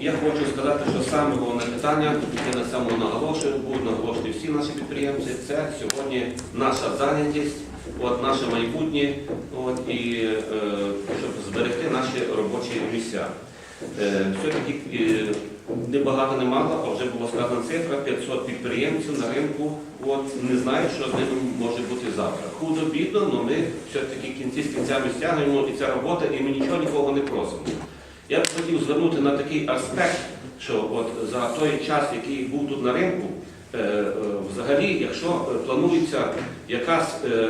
я хочу сказати, що саме головне питання, яке на цьому наголошую, будуть наголошені всі наші підприємці, це сьогодні наша зайнятість, от, наше майбутнє, от, і е, щоб зберегти наші робочі місця. Е, Все-таки е, не не мало, а вже була сказана цифра, 500 підприємців на ринку от, не знають, що з ними може бути завтра. Худо бідно, але ми все-таки кінці з кінцями стягуємо, і ця робота, і ми нічого нікого не просимо. Я б хотів звернути на такий аспект, що от за той час, який був тут на ринку, е, е, взагалі, якщо планується якась е,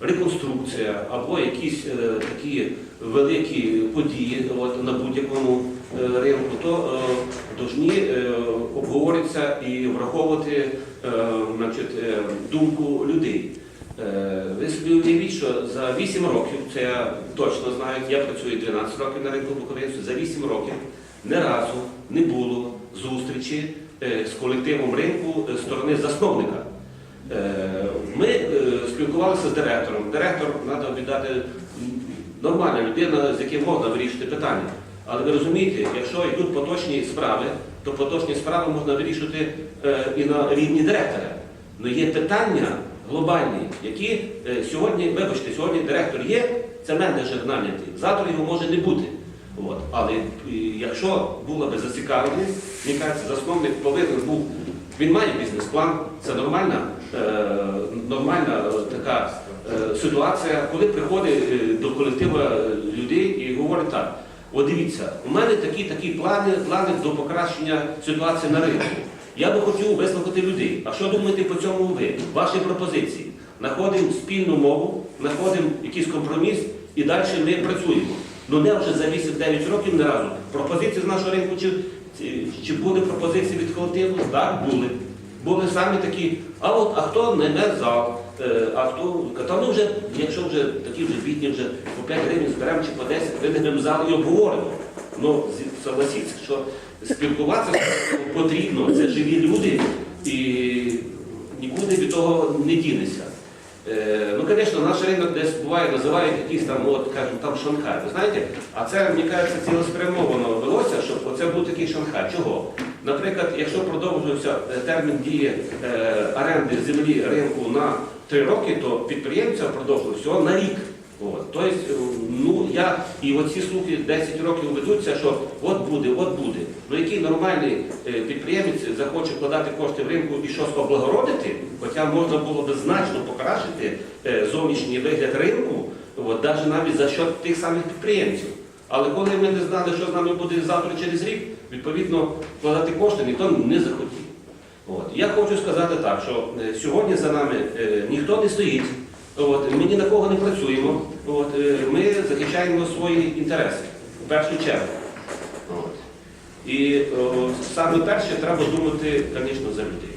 реконструкція або якісь такі великі події от, на будь-якому ринку, то повинні обговоритися і враховувати значить, думку людей. Е, Ви собі уявіть, що за 8 років, це я точно знаю, я працюю 12 років на ринку Буковинську, за 8 років ні разу не було зустрічі е, з колективом ринку е, сторони засновника. Ми спілкувалися з директором. Директор, треба віддати, нормальна людина, з яким можна вирішити питання. Але ви розумієте, якщо йдуть поточні справи, то поточні справи можна вирішити і на рівні директора. Але є питання глобальні, які е, сьогодні, вибачте, сьогодні директор є, це менеджер нанятий, завтра його може не бути. От. Але е, якщо була би зацікавленість, мені кажеться, засновник повинен був, він має бізнес-план, це нормальна, е, нормальна е, така е, ситуація, коли приходить е, до колективу е, людей і говорить так. От дивіться, у мене такі такі плани, плани до покращення ситуації на ринку. Я би хотів вислухати людей. А що думаєте по цьому ви? Ваші пропозиції. Знаходимо спільну мову, знаходимо якийсь компроміс і далі ми працюємо. Ну не вже за 8-9 років не разу. Пропозиції з нашого ринку чи, чи, були пропозиції від колективу? Так, були. Були самі такі, а от а хто не зал, е, а хто та ми вже, якщо вже такі вже бідні, вже по 5 гривень зберемо чи по 10, винесемо зал і обговоримо. Ну, согласіться, що спілкуватися потрібно, це живі люди і нікуди від того не дінеться. Е, ну, звісно, наш ринок десь буває, називають якийсь там, от, кажуть, там Шанхай. Ви знаєте, а це, мені кажеться, цілеспрямовано велося, щоб оце був такий Шанхай. Чого? Наприклад, якщо продовжується е, термін дії е, оренди землі ринку на 3 роки, то підприємця продовжує всього на рік. От. Тобто, ну я і оці слухи 10 років ведуться, що от буде, от буде. Ну який нормальний е, підприємець захоче вкладати кошти в ринку і щось облагородити, хоча можна було би значно покращити е, зовнішній вигляд ринку, от, навіть навіть за счет тих самих підприємців. Але коли ми не знали, що з нами буде завтра через рік, відповідно вкладати кошти ніхто не захотів. От. Я хочу сказати так, що е, сьогодні за нами ніхто не стоїть. От, ми ні на кого не працюємо. От, е, ми захищаємо свої інтереси в першу чергу. От. І о, саме перше треба думати, звісно, за людей.